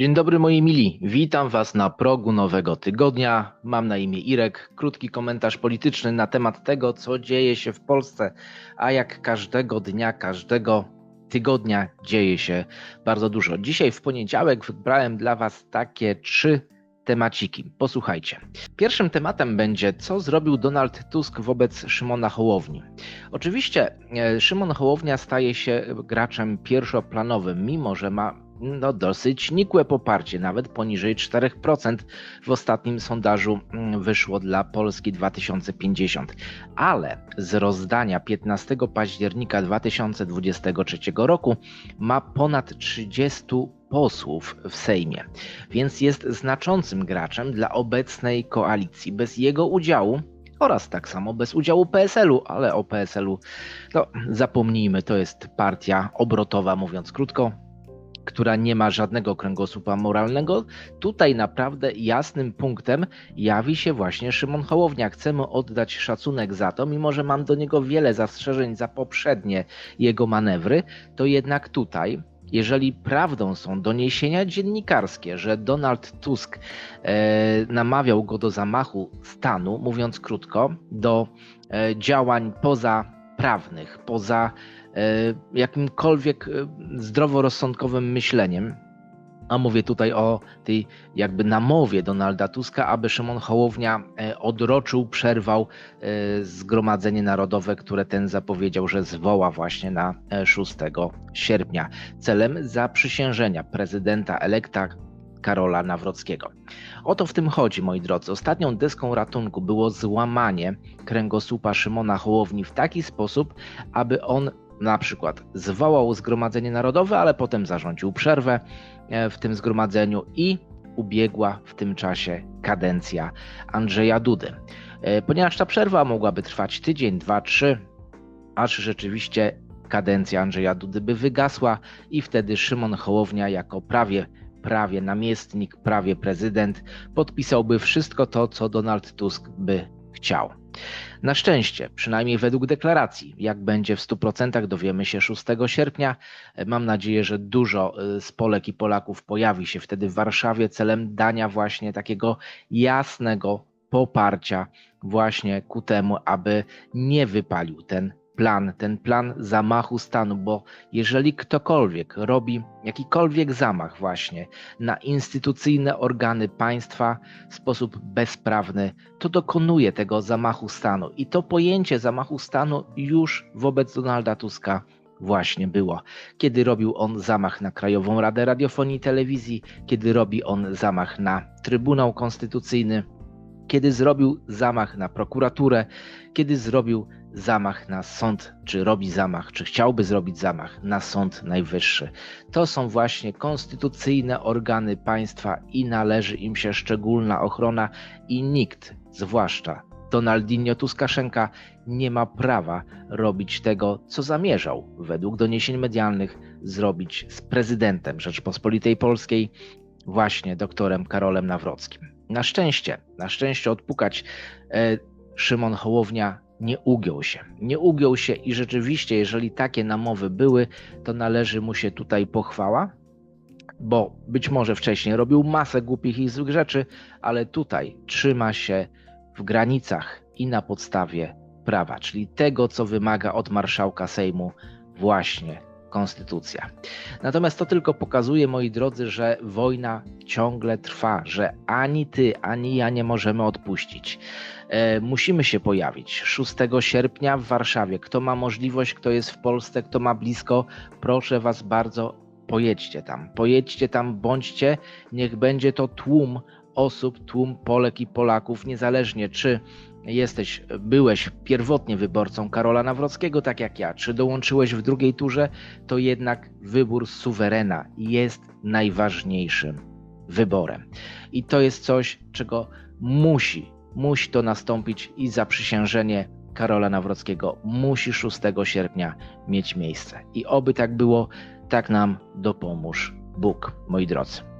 Dzień dobry moi mili, witam Was na progu nowego tygodnia. Mam na imię Irek. Krótki komentarz polityczny na temat tego, co dzieje się w Polsce, a jak każdego dnia, każdego tygodnia dzieje się bardzo dużo. Dzisiaj w poniedziałek wybrałem dla Was takie trzy temaciki. Posłuchajcie. Pierwszym tematem będzie, co zrobił Donald Tusk wobec Szymona Hołowni. Oczywiście e, Szymon Hołownia staje się graczem pierwszoplanowym, mimo że ma no, dosyć nikłe poparcie, nawet poniżej 4% w ostatnim sondażu mm, wyszło dla Polski 2050. Ale z rozdania 15 października 2023 roku ma ponad 30 posłów w Sejmie, więc jest znaczącym graczem dla obecnej koalicji. Bez jego udziału oraz tak samo bez udziału PSL-u, ale o PSL-u no, zapomnijmy, to jest partia obrotowa, mówiąc krótko, która nie ma żadnego kręgosłupa moralnego, tutaj naprawdę jasnym punktem jawi się właśnie Szymon Hołownia. Chcemy oddać szacunek za to, mimo że mam do niego wiele zastrzeżeń za poprzednie jego manewry, to jednak tutaj jeżeli prawdą są doniesienia dziennikarskie, że Donald Tusk e, namawiał go do zamachu stanu, mówiąc krótko, do e, działań pozaprawnych, poza E, jakimkolwiek e, zdroworozsądkowym myśleniem, a mówię tutaj o tej jakby namowie Donalda Tuska, aby Szymon Hołownia e, odroczył, przerwał Zgromadzenie Narodowe, które ten zapowiedział, że zwoła właśnie na 6 sierpnia. Celem zaprzysiężenia prezydenta elekta Karola Nawrockiego. O to w tym chodzi, moi drodzy. Ostatnią deską ratunku było złamanie kręgosłupa Szymona Hołowni w taki sposób, aby on na przykład zwołał Zgromadzenie Narodowe, ale potem zarządził przerwę e, w tym zgromadzeniu i ubiegła w tym czasie kadencja Andrzeja Dudy. E, ponieważ ta przerwa mogłaby trwać tydzień, dwa, trzy, aż rzeczywiście kadencja Andrzeja Dudy by wygasła i wtedy Szymon Hołownia jako prawie prawie namiestnik, prawie prezydent podpisałby wszystko to, co Donald Tusk by chciał. Na szczęście, przynajmniej według deklaracji, jak będzie w 100% dowiemy się 6 sierpnia. Mam nadzieję, że dużo y, z Polek i Polaków pojawi się wtedy w Warszawie celem dania właśnie takiego jasnego poparcia właśnie ku temu, aby nie wypalił ten plan, ten plan zamachu stanu, bo jeżeli ktokolwiek robi jakikolwiek zamach właśnie na instytucyjne organy państwa w sposób bezprawny, to dokonuje tego zamachu stanu. I to pojęcie zamachu stanu już wobec Donalda Tuska właśnie było. Kiedy robił on zamach na Krajową Radę Radiofonii i Telewizji, kiedy robi on zamach na Trybunał Konstytucyjny, kiedy zrobił zamach na prokuraturę, kiedy zrobił zamach na sąd, czy robi zamach, czy chciałby zrobić zamach na Sąd Najwyższy. To są właśnie konstytucyjne organy państwa i należy im się szczególna ochrona i nikt, zwłaszcza Donaldinho Tuskaszenka, nie ma prawa robić tego, co zamierzał, według doniesień medialnych, zrobić z prezydentem Rzeczpospolitej Polskiej, właśnie doktorem Karolem Nawrockim. Na szczęście, na szczęście odpukać e, Szymon Hołownia nie ugiął się. Nie ugiął się i rzeczywiście, jeżeli takie namowy były, to należy mu się tutaj pochwała, bo być może wcześniej robił masę głupich i złych rzeczy, ale tutaj trzyma się w granicach i na podstawie prawa, czyli tego, co wymaga od marszałka Sejmu właśnie konstytucja. Natomiast to tylko pokazuje, moi drodzy, że wojna ciągle trwa, że ani ty, ani ja nie możemy odpuścić. E, musimy się pojawić 6 sierpnia w Warszawie. Kto ma możliwość, kto jest w Polsce, kto ma blisko, proszę Was bardzo, pojedźcie tam. Pojedźcie tam, bądźcie, niech będzie to tłum osób, tłum Polek i Polaków, niezależnie czy jesteś, byłeś pierwotnie wyborcą Karola Nawrockiego, tak jak ja, czy dołączyłeś w drugiej turze, to jednak wybór suwerena jest najważniejszym wyborem. I to jest coś, czego musi musi to nastąpić i zaprzysiężenie Karola Nawrockiego musi 6 sierpnia mieć miejsce. I oby tak było, tak nam dopomóż Bóg, moi drodzy.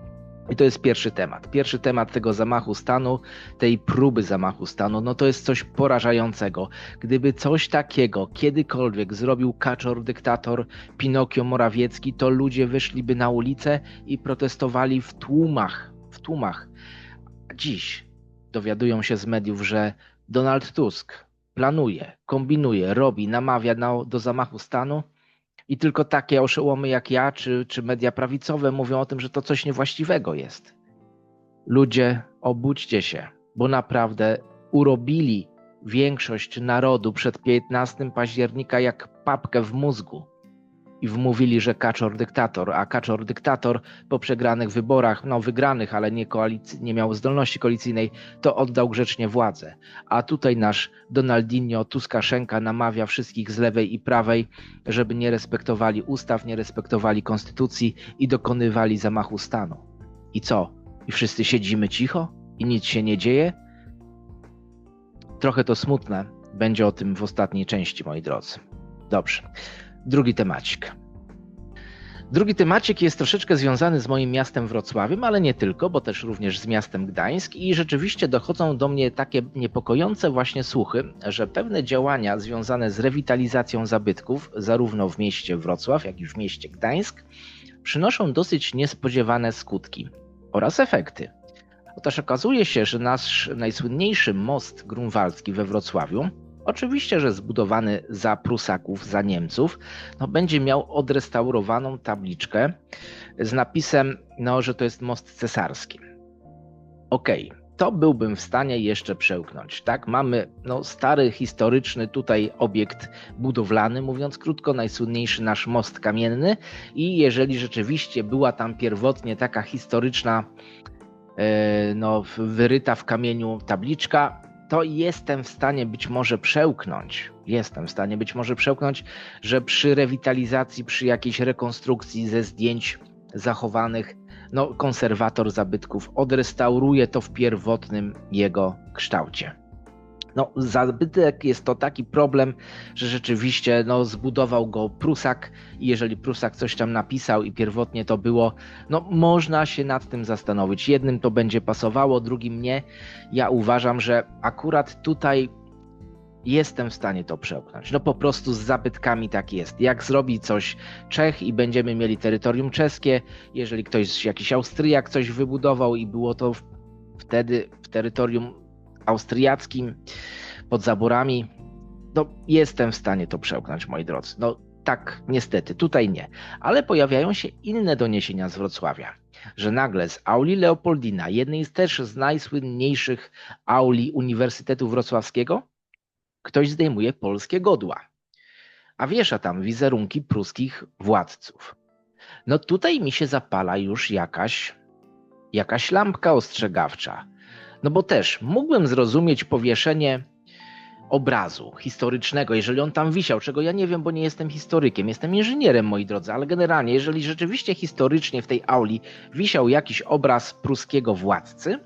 I to jest pierwszy temat. Pierwszy temat tego zamachu stanu, tej próby zamachu stanu, no to jest coś porażającego. Gdyby coś takiego kiedykolwiek zrobił kaczor, dyktator, Pinokio Morawiecki, to ludzie wyszliby na ulicę i protestowali w tłumach, w tłumach. Dziś dowiadują się z mediów, że Donald Tusk planuje, kombinuje, robi, namawia na, do zamachu stanu i tylko takie oszołomy jak ja, czy, czy media prawicowe mówią o tym, że to coś niewłaściwego jest. Ludzie, obudźcie się, bo naprawdę urobili większość narodu przed 15 października jak papkę w mózgu i wmówili, że Kaczor dyktator, a Kaczor dyktator po przegranych wyborach, no wygranych, ale nie, koalic- nie miał zdolności koalicyjnej, to oddał grzecznie władzę. A tutaj nasz Donaldinho Tuskaszenka namawia wszystkich z lewej i prawej, żeby nie respektowali ustaw, nie respektowali konstytucji i dokonywali zamachu stanu. I co? I wszyscy siedzimy cicho i nic się nie dzieje? Trochę to smutne. Będzie o tym w ostatniej części, moi drodzy. Dobrze. Drugi temacik. Drugi temacik jest troszeczkę związany z moim miastem Wrocławiem, ale nie tylko, bo też również z miastem Gdańsk i rzeczywiście dochodzą do mnie takie niepokojące właśnie słuchy, że pewne działania związane z rewitalizacją zabytków, zarówno w mieście Wrocław, jak i w mieście Gdańsk, przynoszą dosyć niespodziewane skutki oraz efekty. Otóż okazuje się, że nasz najsłynniejszy most grunwaldzki we Wrocławiu, Oczywiście, że zbudowany za Prusaków, za Niemców, no, będzie miał odrestaurowaną tabliczkę z napisem, no, że to jest most cesarski. Okej, okay, to byłbym w stanie jeszcze przełknąć. Tak, mamy no, stary, historyczny tutaj obiekt budowlany, mówiąc krótko, najsłynniejszy nasz most kamienny. I jeżeli rzeczywiście była tam pierwotnie taka historyczna, e, no, wyryta w kamieniu tabliczka, to jestem w stanie być może przełknąć, jestem w stanie być może przełknąć, że przy rewitalizacji, przy jakiejś rekonstrukcji ze zdjęć zachowanych, no, konserwator zabytków odrestauruje to w pierwotnym jego kształcie no, zabytek jest to taki problem, że rzeczywiście no, zbudował go Prusak i jeżeli Prusak coś tam napisał i pierwotnie to było, no można się nad tym zastanowić. Jednym to będzie pasowało, drugim nie. Ja uważam, że akurat tutaj jestem w stanie to przełknąć. No po prostu z zabytkami tak jest. Jak zrobi coś Czech i będziemy mieli terytorium czeskie, jeżeli ktoś, jakiś Austriak coś wybudował i było to wtedy w terytorium austriackim, pod zaborami, no jestem w stanie to przełknąć, moi drodzy. No tak, niestety, tutaj nie. Ale pojawiają się inne doniesienia z Wrocławia, że nagle z auli Leopoldina, jednej z też z najsłynniejszych auli Uniwersytetu Wrocławskiego, ktoś zdejmuje polskie godła, a wiesza tam wizerunki pruskich władców. No tutaj mi się zapala już jakaś, jakaś lampka ostrzegawcza. No bo też mógłbym zrozumieć powieszenie obrazu historycznego, jeżeli on tam wisiał, czego ja nie wiem, bo nie jestem historykiem, jestem inżynierem, moi drodzy, ale generalnie, jeżeli rzeczywiście historycznie w tej auli wisiał jakiś obraz pruskiego władcy,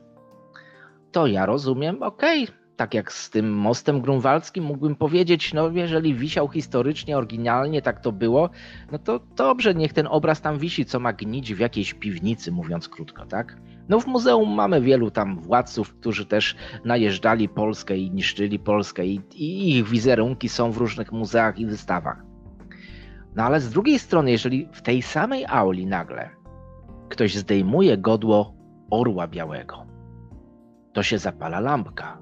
to ja rozumiem, okej, okay, tak jak z tym mostem grunwaldzkim, mógłbym powiedzieć, no jeżeli wisiał historycznie, oryginalnie, tak to było, no to dobrze, niech ten obraz tam wisi, co ma gnić w jakiejś piwnicy, mówiąc krótko, tak? No w muzeum mamy wielu tam władców, którzy też najeżdżali Polskę i niszczyli Polskę i, i ich wizerunki są w różnych muzeach i wystawach. No ale z drugiej strony, jeżeli w tej samej auli nagle ktoś zdejmuje godło orła białego, to się zapala lampka.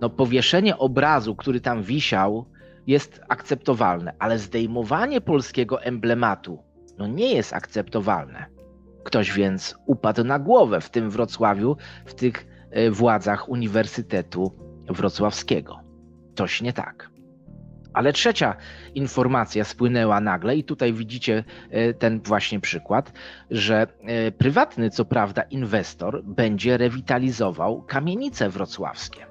No powieszenie obrazu, który tam wisiał, jest akceptowalne, ale zdejmowanie polskiego emblematu no nie jest akceptowalne. Ktoś więc upadł na głowę w tym Wrocławiu, w tych e, władzach Uniwersytetu Wrocławskiego. Coś nie tak. Ale trzecia informacja spłynęła nagle, i tutaj widzicie e, ten właśnie przykład, że e, prywatny, co prawda, inwestor będzie rewitalizował kamienice wrocławskie.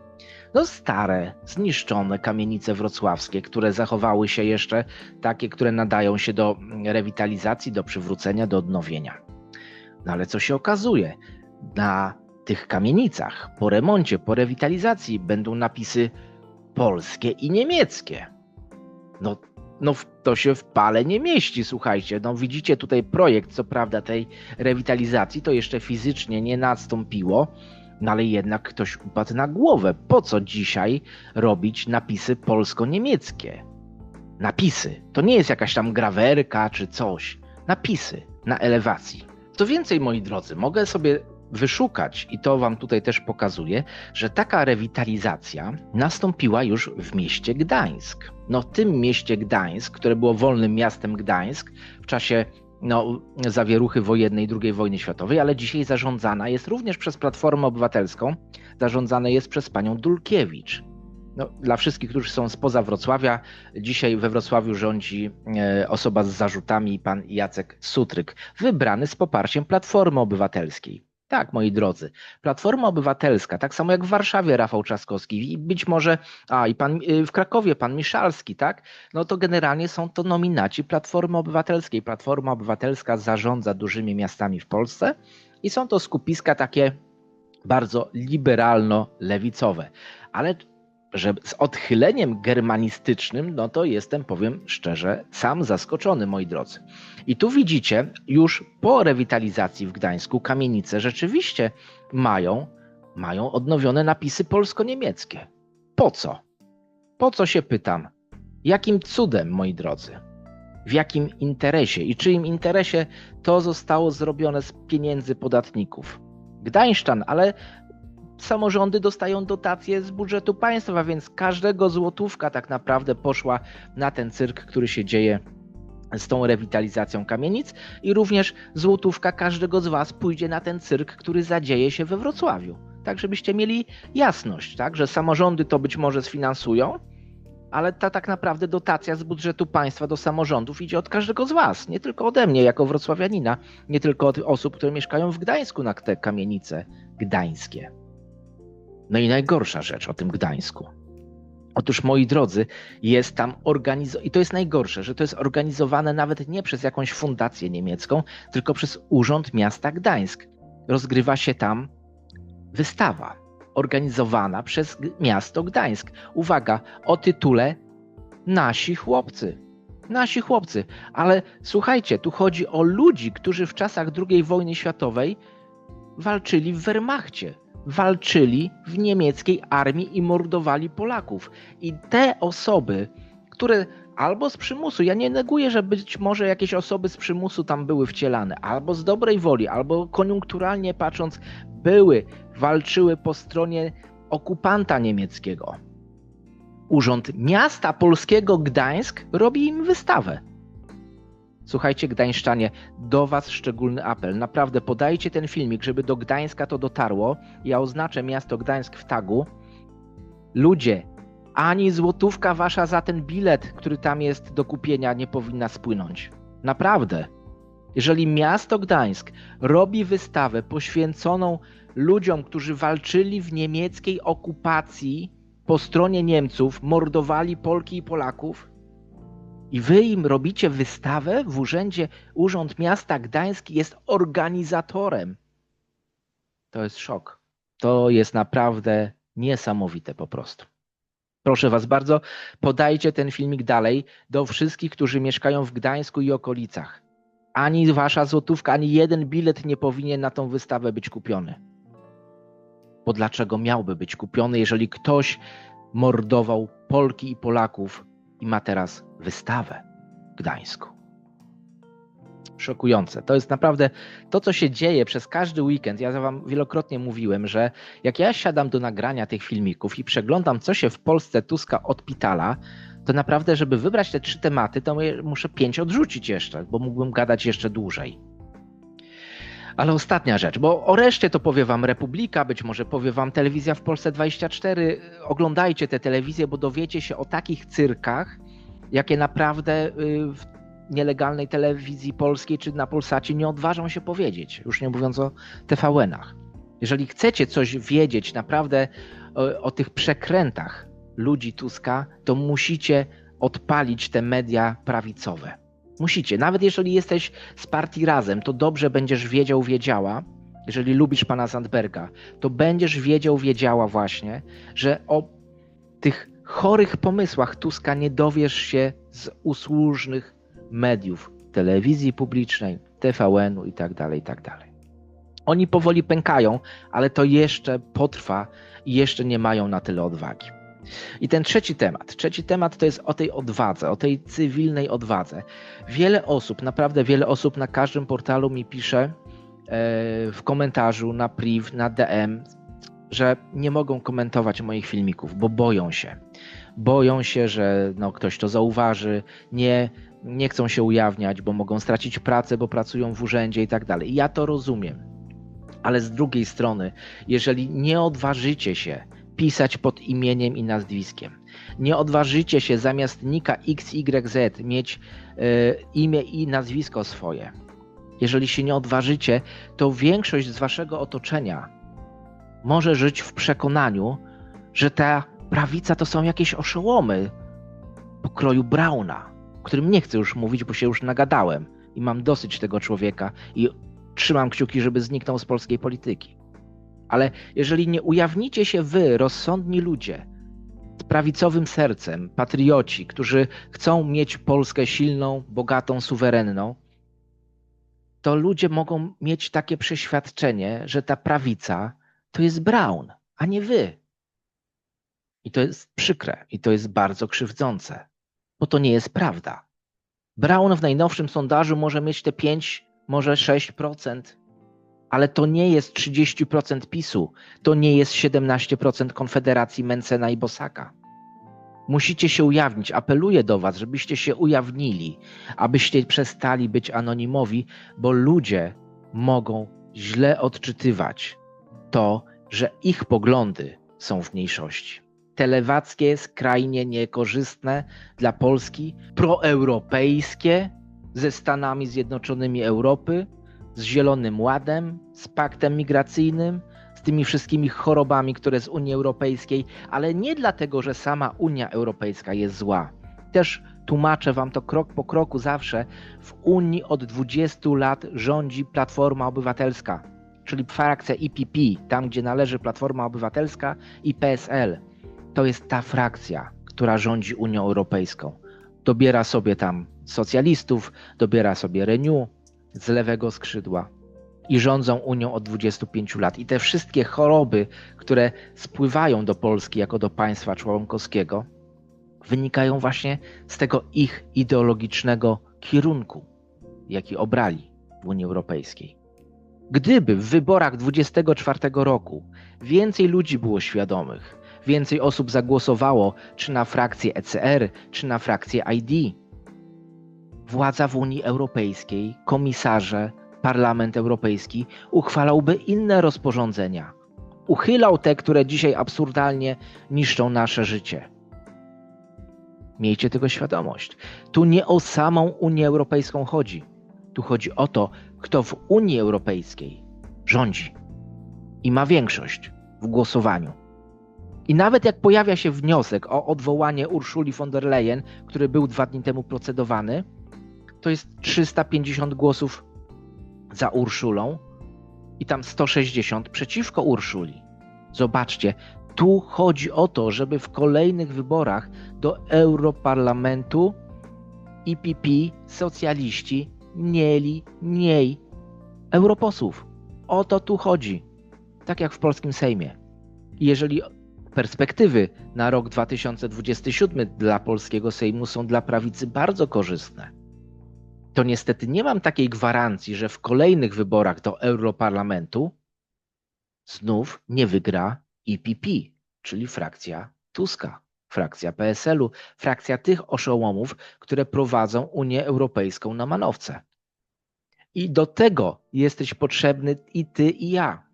No, stare, zniszczone kamienice wrocławskie, które zachowały się jeszcze, takie, które nadają się do rewitalizacji, do przywrócenia, do odnowienia. No ale co się okazuje? Na tych kamienicach po remoncie, po rewitalizacji będą napisy polskie i niemieckie. No no to się w pale nie mieści, słuchajcie. No widzicie tutaj projekt, co prawda tej rewitalizacji, to jeszcze fizycznie nie nastąpiło, no ale jednak ktoś upadł na głowę. Po co dzisiaj robić napisy polsko-niemieckie? Napisy. To nie jest jakaś tam grawerka czy coś. Napisy na elewacji. Co więcej, moi drodzy, mogę sobie wyszukać, i to Wam tutaj też pokazuję, że taka rewitalizacja nastąpiła już w mieście Gdańsk. No, tym mieście Gdańsk, które było wolnym miastem Gdańsk w czasie no, zawieruchy wojennej II wojny światowej, ale dzisiaj zarządzana jest również przez Platformę Obywatelską, zarządzane jest przez panią Dulkiewicz. No, dla wszystkich, którzy są spoza Wrocławia, dzisiaj we Wrocławiu rządzi e, osoba z zarzutami, pan Jacek Sutryk, wybrany z poparciem Platformy Obywatelskiej. Tak, moi drodzy. Platforma Obywatelska, tak samo jak w Warszawie Rafał Trzaskowski i być może, a i pan y, w Krakowie pan Miszalski, tak? No to generalnie są to nominaci Platformy Obywatelskiej. Platforma Obywatelska zarządza dużymi miastami w Polsce i są to skupiska takie bardzo liberalno-lewicowe. Ale że z odchyleniem germanistycznym, no to jestem, powiem szczerze, sam zaskoczony, moi drodzy. I tu widzicie, już po rewitalizacji w Gdańsku kamienice rzeczywiście mają, mają odnowione napisy polsko-niemieckie. Po co? Po co się pytam? Jakim cudem, moi drodzy? W jakim interesie i czyim interesie to zostało zrobione z pieniędzy podatników? Gdańszczan, ale samorządy dostają dotacje z budżetu państwa, więc każdego złotówka tak naprawdę poszła na ten cyrk, który się dzieje z tą rewitalizacją kamienic i również złotówka każdego z Was pójdzie na ten cyrk, który zadzieje się we Wrocławiu. Tak, żebyście mieli jasność, tak, że samorządy to być może sfinansują, ale ta tak naprawdę dotacja z budżetu państwa do samorządów idzie od każdego z Was, nie tylko ode mnie jako wrocławianina, nie tylko od osób, które mieszkają w Gdańsku na te kamienice gdańskie. No i najgorsza rzecz o tym Gdańsku. Otóż, moi drodzy, jest tam organizowane, i to jest najgorsze, że to jest organizowane nawet nie przez jakąś fundację niemiecką, tylko przez Urząd Miasta Gdańsk. Rozgrywa się tam wystawa organizowana przez miasto Gdańsk. Uwaga, o tytule Nasi chłopcy. Nasi chłopcy. Ale słuchajcie, tu chodzi o ludzi, którzy w czasach II wojny światowej walczyli w Wehrmachcie walczyli w niemieckiej armii i mordowali Polaków. I te osoby, które albo z przymusu, ja nie neguję, że być może jakieś osoby z przymusu tam były wcielane, albo z dobrej woli, albo koniunkturalnie patrząc, były, walczyły po stronie okupanta niemieckiego. Urząd Miasta Polskiego Gdańsk robi im wystawę. Słuchajcie, Gdańszczanie, do Was szczególny apel. Naprawdę podajcie ten filmik, żeby do Gdańska to dotarło. Ja oznaczę miasto Gdańsk w tagu. Ludzie, ani złotówka Wasza za ten bilet, który tam jest do kupienia, nie powinna spłynąć. Naprawdę. Jeżeli miasto Gdańsk robi wystawę poświęconą ludziom, którzy walczyli w niemieckiej okupacji po stronie Niemców, mordowali Polki i Polaków, i wy im robicie wystawę w urzędzie, Urząd Miasta Gdański jest organizatorem. To jest szok. To jest naprawdę niesamowite po prostu. Proszę Was bardzo, podajcie ten filmik dalej do wszystkich, którzy mieszkają w Gdańsku i okolicach. Ani wasza złotówka, ani jeden bilet nie powinien na tą wystawę być kupiony. Bo dlaczego miałby być kupiony, jeżeli ktoś mordował Polki i Polaków i ma teraz wystawę w Gdańsku. Szokujące. To jest naprawdę to, co się dzieje przez każdy weekend. Ja Wam wielokrotnie mówiłem, że jak ja siadam do nagrania tych filmików i przeglądam, co się w Polsce Tuska odpitala, to naprawdę, żeby wybrać te trzy tematy, to muszę pięć odrzucić jeszcze, bo mógłbym gadać jeszcze dłużej. Ale ostatnia rzecz, bo o reszcie to powie wam Republika, być może powie wam Telewizja w Polsce 24. Oglądajcie te telewizje, bo dowiecie się o takich cyrkach, jakie naprawdę y, w nielegalnej telewizji polskiej czy na Polsacie nie odważą się powiedzieć, już nie mówiąc o TVN-ach. Jeżeli chcecie coś wiedzieć naprawdę o, o tych przekrętach ludzi Tuska, to musicie odpalić te media prawicowe. Musicie. Nawet jeżeli jesteś z partii razem, to dobrze będziesz wiedział, wiedziała, jeżeli lubisz pana Sandberga, to będziesz wiedział, wiedziała właśnie, że o tych chorych pomysłach Tuska nie dowiesz się z usłużnych mediów, telewizji publicznej, TVN-u i tak dalej, i tak. Oni powoli pękają, ale to jeszcze potrwa i jeszcze nie mają na tyle odwagi. I ten trzeci temat. Trzeci temat to jest o tej odwadze, o tej cywilnej odwadze. Wiele osób, naprawdę wiele osób na każdym portalu mi pisze e, w komentarzu, na priv, na DM, że nie mogą komentować moich filmików, bo boją się. Boją się, że no, ktoś to zauważy, nie, nie chcą się ujawniać, bo mogą stracić pracę, bo pracują w urzędzie i tak dalej. Ja to rozumiem. Ale z drugiej strony, jeżeli nie odważycie się pisać pod imieniem i nazwiskiem, nie odważycie się zamiast nika XYZ mieć y, imię i nazwisko swoje, jeżeli się nie odważycie, to większość z waszego otoczenia może żyć w przekonaniu, że ta prawica to są jakieś oszołomy pokroju Brauna, o którym nie chcę już mówić, bo się już nagadałem i mam dosyć tego człowieka i trzymam kciuki, żeby zniknął z polskiej polityki. Ale jeżeli nie ujawnicie się wy, rozsądni ludzie, z prawicowym sercem, patrioci, którzy chcą mieć Polskę silną, bogatą, suwerenną, to ludzie mogą mieć takie przeświadczenie, że ta prawica to jest Brown, a nie wy. I to jest przykre, i to jest bardzo krzywdzące, bo to nie jest prawda. Brown w najnowszym sondażu może mieć te 5, może 6%, ale to nie jest 30% PiSu, to nie jest 17% Konfederacji Mencena i Bosaka. Musicie się ujawnić. Apeluję do Was, żebyście się ujawnili, abyście przestali być anonimowi, bo ludzie mogą źle odczytywać to, że ich poglądy są w mniejszości. Te lewackie, skrajnie niekorzystne dla Polski, proeuropejskie, ze Stanami Zjednoczonymi Europy, z Zielonym Ładem, z paktem migracyjnym, z tymi wszystkimi chorobami, które z Unii Europejskiej, ale nie dlatego, że sama Unia Europejska jest zła. Też tłumaczę wam to krok po kroku zawsze. W Unii od 20 lat rządzi Platforma Obywatelska, czyli frakcja IPP, tam gdzie należy Platforma Obywatelska i PSL. To jest ta frakcja, która rządzi Unią Europejską. Dobiera sobie tam socjalistów, dobiera sobie Renew z lewego skrzydła i rządzą Unią od 25 lat. I te wszystkie choroby, które spływają do Polski jako do państwa członkowskiego, wynikają właśnie z tego ich ideologicznego kierunku, jaki obrali w Unii Europejskiej. Gdyby w wyborach 24 roku więcej ludzi było świadomych, więcej osób zagłosowało czy na frakcję ECR, czy na frakcję ID, władza w Unii Europejskiej, komisarze, Parlament Europejski uchwalałby inne rozporządzenia. Uchylał te, które dzisiaj absurdalnie niszczą nasze życie. Miejcie tego świadomość. Tu nie o samą Unię Europejską chodzi. Tu chodzi o to, kto w Unii Europejskiej rządzi i ma większość w głosowaniu. I nawet jak pojawia się wniosek o odwołanie Urszuli von der Leyen, który był dwa dni temu procedowany, to jest 350 głosów za Urszulą i tam 160 przeciwko Urszuli. Zobaczcie, tu chodzi o to, żeby w kolejnych wyborach do Europarlamentu IPP, socjaliści mieli mniej europosłów. O to tu chodzi. Tak jak w polskim Sejmie. Jeżeli perspektywy na rok 2027 dla polskiego Sejmu są dla prawicy bardzo korzystne, to niestety nie mam takiej gwarancji, że w kolejnych wyborach do Europarlamentu znów nie wygra IPP, czyli frakcja Tuska, frakcja PSL-u, frakcja tych oszołomów, które prowadzą Unię Europejską na manowce. I do tego jesteś potrzebny i ty, i ja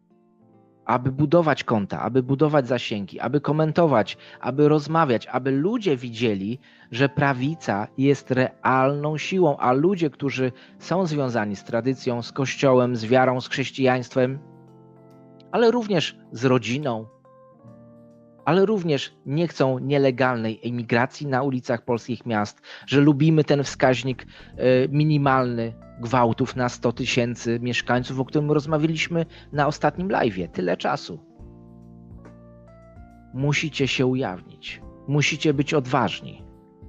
aby budować konta, aby budować zasięgi, aby komentować, aby rozmawiać, aby ludzie widzieli, że prawica jest realną siłą, a ludzie, którzy są związani z tradycją, z kościołem, z wiarą, z chrześcijaństwem, ale również z rodziną, ale również nie chcą nielegalnej emigracji na ulicach polskich miast, że lubimy ten wskaźnik e, minimalny gwałtów na 100 tysięcy mieszkańców, o którym rozmawialiśmy na ostatnim live. Tyle czasu. Musicie się ujawnić. Musicie być odważni.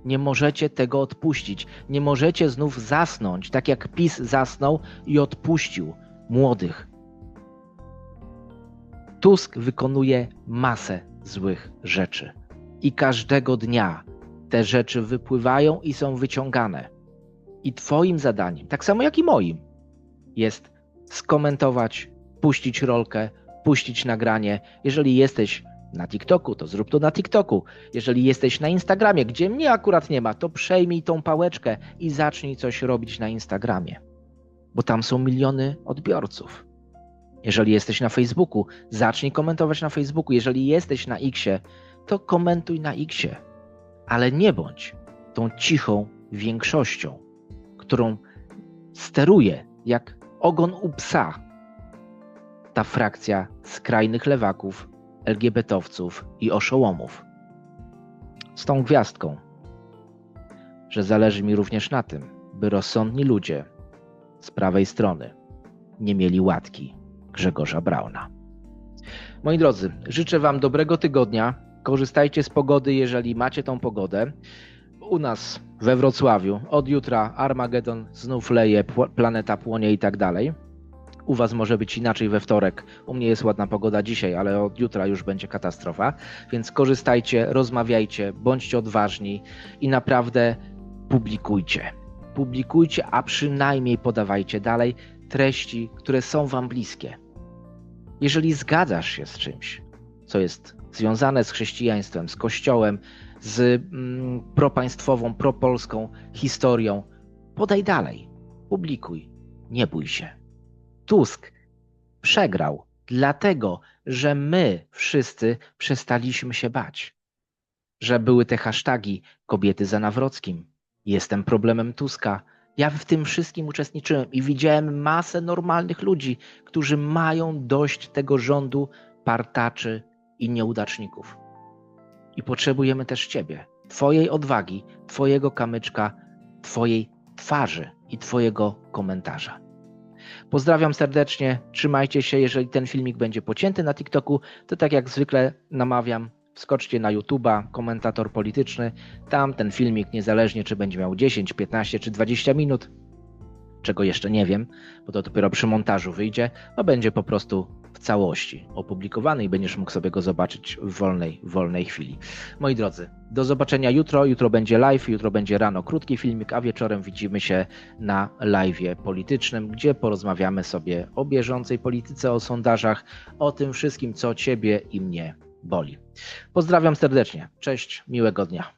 Nie możecie tego odpuścić. Nie możecie znów zasnąć, tak jak PiS zasnął i odpuścił młodych. Tusk wykonuje masę złych rzeczy. I każdego dnia te rzeczy wypływają i są wyciągane. I Twoim zadaniem, tak samo jak i moim, jest skomentować, puścić rolkę, puścić nagranie. Jeżeli jesteś na TikToku, to zrób to na TikToku. Jeżeli jesteś na Instagramie, gdzie mnie akurat nie ma, to przejmij tą pałeczkę i zacznij coś robić na Instagramie, bo tam są miliony odbiorców. Jeżeli jesteś na Facebooku, zacznij komentować na Facebooku. Jeżeli jesteś na Xie, to komentuj na Xie, ale nie bądź tą cichą większością, którą steruje jak ogon u psa ta frakcja skrajnych lewaków, LGBT-owców i oszołomów. Z tą gwiazdką, że zależy mi również na tym, by rozsądni ludzie z prawej strony nie mieli łatki Grzegorza Brauna. Moi drodzy, życzę Wam dobrego tygodnia. Korzystajcie z pogody, jeżeli macie tą pogodę. U nas we Wrocławiu od jutra Armagedon znów leje, planeta płonie i tak dalej. U Was może być inaczej we wtorek. U mnie jest ładna pogoda dzisiaj, ale od jutra już będzie katastrofa. Więc korzystajcie, rozmawiajcie, bądźcie odważni i naprawdę publikujcie. Publikujcie, a przynajmniej podawajcie dalej treści, które są Wam bliskie. Jeżeli zgadzasz się z czymś, co jest związane z chrześcijaństwem, z Kościołem, z mm, propaństwową, propolską historią, podaj dalej, publikuj, nie bój się. Tusk przegrał, dlatego że my wszyscy przestaliśmy się bać. Że były te hasztagi kobiety za Nawrockim, jestem problemem Tuska. Ja w tym wszystkim uczestniczyłem i widziałem masę normalnych ludzi, którzy mają dość tego rządu partaczy i nieudaczników. I potrzebujemy też Ciebie, Twojej odwagi, Twojego kamyczka, Twojej twarzy i Twojego komentarza. Pozdrawiam serdecznie, trzymajcie się. Jeżeli ten filmik będzie pocięty na TikToku, to tak jak zwykle namawiam, wskoczcie na YouTube'a, komentator polityczny. Tam ten filmik, niezależnie czy będzie miał 10, 15 czy 20 minut, czego jeszcze nie wiem, bo to dopiero przy montażu wyjdzie, no będzie po prostu w całości opublikowany i będziesz mógł sobie go zobaczyć w wolnej, wolnej chwili. Moi drodzy, do zobaczenia jutro. Jutro będzie live, jutro będzie rano krótki filmik, a wieczorem widzimy się na live politycznym, gdzie porozmawiamy sobie o bieżącej polityce, o sondażach, o tym wszystkim, co Ciebie i mnie boli. Pozdrawiam serdecznie. Cześć, miłego dnia.